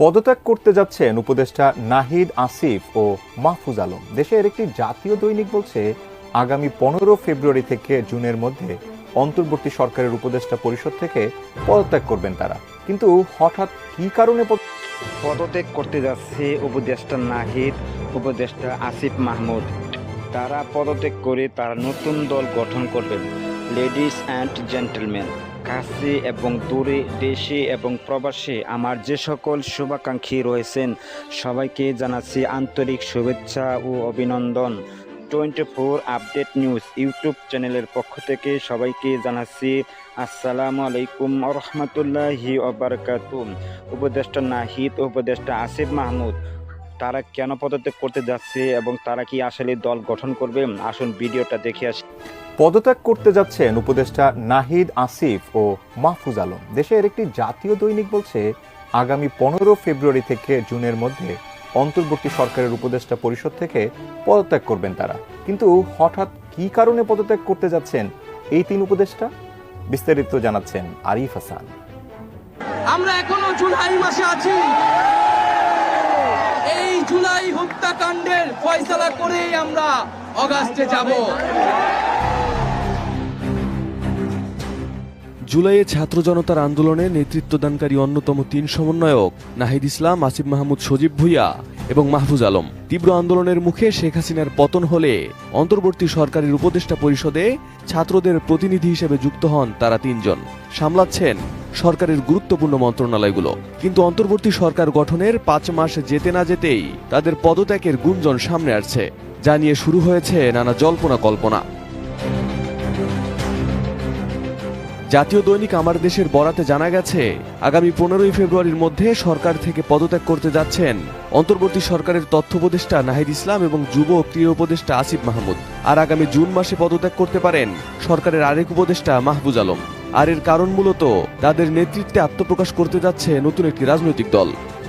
পদত্যাগ করতে যাচ্ছেন উপদেষ্টা নাহিদ আসিফ ও মাহফুজ আলম। দেশের একটি জাতীয় দৈনিক বলছে, আগামী পনেরো ফেব্রুয়ারি থেকে জুনের মধ্যে অন্তর্বর্তী সরকারের উপদেষ্টা পরিষদ থেকে পদত্যাগ করবেন তারা। কিন্তু হঠাৎ কি কারণে পদ- পদত্যাগ করতে যাচ্ছে উপদেষ্টা নাহিদ, উপদেষ্টা আসিফ মাহমুদ। তারা পদত্যাগ করে তারা নতুন দল গঠন করবেন। Ladies and gentleman. কাছে এবং দূরে দেশে এবং প্রবাসে, আমার যে সকল শুভাকাঙ্ক্ষী রয়েছেন, সবাইকে জানাচ্ছি আন্তরিক শুভেচ্ছা ও অভিনন্দন। Twenty four update news YouTube চ্যানেলের পক্ষ থেকে সবাইকে জানাচ্ছি আসসালামু আলাইকুম রহমতুল্লাহি ওবরকাতুম উপদেষ্টা নাহিদ উপদেষ্টা আসিফ মাহমুদ, তারা কেন পদত্যাগ করতে যাচ্ছে এবং তারা কি আসলে দল গঠন করবে? আসুন ভিডিওটা দেখে আসি। পদত্যাগ করতে যাচ্ছেন উপদেষ্টা নাহিদ আসিফ ও মাহফুজ আলম। দেশের একটি জাতীয় দৈনিক বলছে, আগামী পনেরো ফেব্রুয়ারি থেকে জুনের মধ্যে অন্তর্বর্তী সরকারের উপদেষ্টা পরিষদ থেকে পদত্যাগ করবেন তারা। কিন্তু হঠাৎ কি কারণে পদত্যাগ করতে যাচ্ছেন এই তিন উপদেষ্টা? বিস্তারিত জানাচ্ছেন আরিফ হাসান। আমরা এখনও জুলাই মাসে আছি। এই জুলাই হত্যাকাণ্ডের ফয়সালা করেই আমরা অগাস্টে যাব। জুলাইয়ে ছাত্র জনতার আন্দোলনে নেতৃত্বদানকারী অন্যতম তিন সমন্বয়ক নাহিদ ইসলাম, আসিফ মাহমুদ, সজীব ভুইয়া এবং মাহফুজ আলম। তীব্র আন্দোলনের মুখে শেখ হাসিনার পতন হলে অন্তর্বর্তী সরকারের উপদেষ্টা পরিষদে ছাত্রদের প্রতিনিধি হিসেবে যুক্ত হন তারা তিনজন। সামলাচ্ছেন সরকারের গুরুত্বপূর্ণ মন্ত্রণালয়গুলো। কিন্তু অন্তর্বর্তী সরকার গঠনের পাঁচ মাস যেতে না যেতেই তাদের পদত্যাগের গুঞ্জন সামনে আসছে। যা নিয়ে শুরু হয়েছে নানা জল্পনা কল্পনা। জাতীয় দৈনিক আমার দেশের বরাতে জানা গেছে, আগামী পনেরোই ফেব্রুয়ারির মধ্যে সরকার থেকে পদত্যাগ করতে যাচ্ছেন অন্তর্বর্তী সরকারের তথ্য উপদেষ্টা নাহিদ ইসলাম এবং যুব ক্রীড়া উপদেষ্টা আসিফ মাহমুদ। আর আগামী জুন মাসে পদত্যাগ করতে পারেন সরকারের আরেক উপদেষ্টা মাহবুজ আলম। আর এর কারণ মূলত তাদের নেতৃত্বে আত্মপ্রকাশ করতে যাচ্ছে নতুন একটি রাজনৈতিক দল।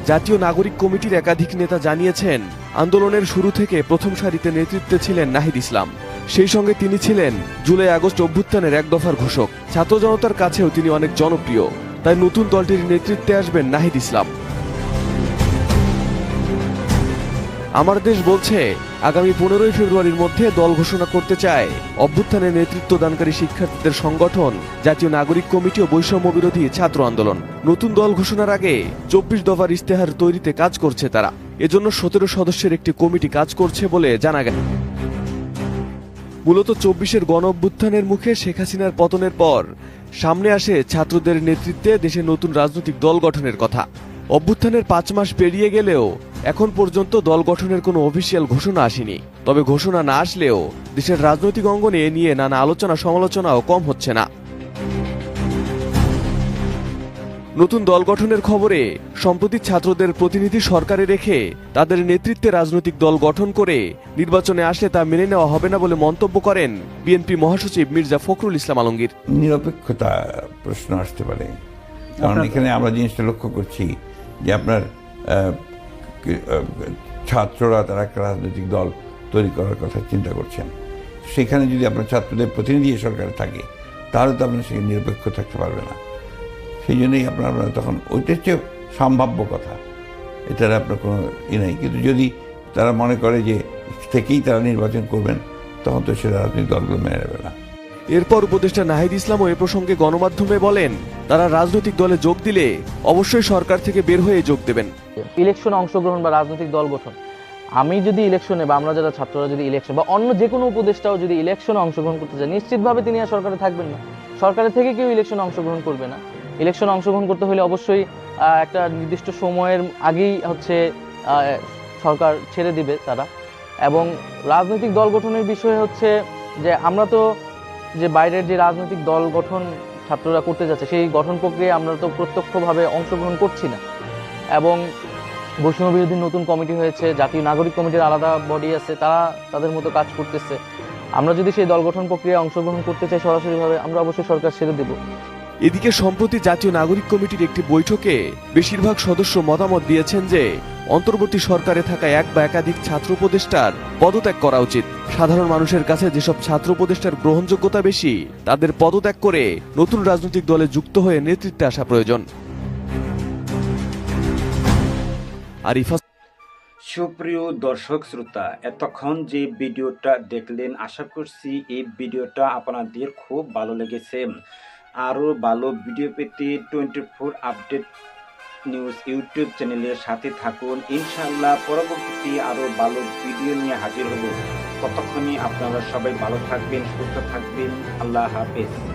জাতীয় নাগরিক কমিটির একাধিক নেতা জানিয়েছেন, আন্দোলনের শুরু থেকে প্রথম সারিতে নেতৃত্বে ছিলেন নাহিদ ইসলাম। সেই সঙ্গে তিনি ছিলেন জুলাই আগস্ট অভ্যুত্থানের এক দফার ঘোষক। ছাত্র জনতার কাছেও তিনি অনেক জনপ্রিয়। তাই নতুন দলটির নেতৃত্বে আসবেন নাহিদ ইসলাম। আমার দেশ বলছে, আগামী পনেরোই ফেব্রুয়ারির মধ্যে দল ঘোষণা করতে চায় অভ্যুত্থানে নেতৃত্ব দানকারী শিক্ষার্থীদের সংগঠন, জাতীয় নাগরিক কমিটি ও বৈষম্য বিরোধী ছাত্র আন্দোলন। নতুন দল ঘোষণার আগে চব্বিশ দফার ইস্তেহার তৈরিতে কাজ করছে তারা। এজন্য সতেরো সদস্যের একটি কমিটি কাজ করছে বলে জানা গেছে। মূলত চব্বিশের গণ অভ্যুত্থানের মুখে শেখ হাসিনার পতনের পর। সামনে আসে ছাত্রদের নেতৃত্বে দেশে নতুন রাজনৈতিক দল গঠনের কথা। অভ্যুত্থানের পাঁচ মাস পেরিয়ে গেলেও এখন পর্যন্ত দল গঠনের কোনো অফিসিয়াল ঘোষণা আসেনি। তবে ঘোষণা না আসলেও দেশের রাজনৈতিক অঙ্গনে নিয়ে নানা আলোচনা সমালোচনাও কম হচ্ছে না। নতুন দল গঠনের খবরে সম্প্রতি ছাত্রদের প্রতিনিধি সরকারে রেখে তাদের নেতৃত্বে রাজনৈতিক দল গঠন করে নির্বাচনে আসলে তা মেনে নেওয়া হবে না বলে মন্তব্য করেন বিএনপি মহাসচিব মির্জা ফখরুল ইসলাম আলমগীর। নিরপেক্ষতা প্রশ্ন আসতে পারে। কারণ এখানে আমরা জিনিসটা লক্ষ্য করছি যে আপনার আহ, ছাত্ররা তারা একটা রাজনৈতিক দল তৈরি করার কথা চিন্তা করছেন। সেখানে যদি আপনার ছাত্রদের প্রতিনিধি সরকারে থাকে তাহলে তো আপনার সেখানে নিরপেক্ষ থাকতে পারবে না। সেই জন্যই আপনার তখন ওইটার চেয়ে সম্ভাব্য কথা। এটার আপনার কোনো ই নেই। কিন্তু যদি তারা মনে করে যে থেকেই তারা নির্বাচন করবেন তখন তো সেটা রাজনৈতিক দলগুলো মেনে নেবে না। এরপর উপদেষ্টা নাহিদ ইসলামও এ প্রসঙ্গে গণমাধ্যমে বলেন তারা রাজনৈতিক দলে যোগ দিলে অবশ্যই সরকার থেকে বের হয়ে যোগ দেবেন। ইলেকশনে অংশগ্রহণ বা রাজনৈতিক দল গঠন। আমি যদি ইলেকশনে বা আমরা যারা ছাত্ররা যদি ইলেকশন বা অন্য যে কোনো উপদেষ্টাও যদি ইলেকশনে অংশগ্রহণ করতে চায় নিশ্চিতভাবে তিনি আর সরকারে থাকবেন না। সরকারের থেকে কেউ ইলেকশনে অংশগ্রহণ করবে না। ইলেকশনে অংশগ্রহণ করতে হলে অবশ্যই একটা নির্দিষ্ট সময়ের আগেই হচ্ছে সরকার ছেড়ে দিবে তারা। এবং রাজনৈতিক দল গঠনের বিষয় হচ্ছে যে আমরা তো যে বাইরের যে রাজনৈতিক দল গঠন ছাত্ররা করতে যাচ্ছে, সেই গঠন প্রক্রিয়ায় আমরা তো প্রত্যক্ষভাবে অংশগ্রহণ করছি না। এবং বৈষম্য বিরোধী নতুন কমিটি হয়েছে, জাতীয় নাগরিক কমিটির আলাদা বডি আছে, তারা তাদের মতো কাজ করতেছে। আমরা যদি সেই দল গঠন প্রক্রিয়ায় অংশগ্রহণ করতে চাই সরাসরিভাবে, আমরা অবশ্যই সরকার ছেড়ে দেব। এদিকে সম্প্রতি জাতীয় নাগরিক কমিটির একটি বৈঠকে বেশিরভাগ সদস্য মতামত দিয়েছেন যে, অন্তর্বর্তী সরকারে থাকা এক বা একাধিক ছাত্র উপদেষ্টার পদত্যাগ করা উচিত। সাধারণ মানুষের কাছে যেসব ছাত্র উপদেষ্টার গ্রহণযোগ্যতা বেশি, তাদের পদত্যাগ করে নতুন রাজনৈতিক দলে যুক্ত হয়ে নেতৃত্বে আসা প্রয়োজন। সুপ্রিয় দর্শক শ্রোতা, এতক্ষণ যে ভিডিওটা দেখলেন, আশা করছি এই ভিডিওটা আপনাদের খুব ভালো লেগেছে। আরও ভালো ভিডিও পেতে twenty four update news YouTube চ্যানেলের সাথে থাকুন। ইনশাআল্লাহ পরবর্তীতে আরও ভালো ভিডিও নিয়ে হাজির হব। ততক্ষণে আপনারা সবাই ভালো থাকবেন, সুস্থ থাকবেন। আল্লাহ হাফেজ।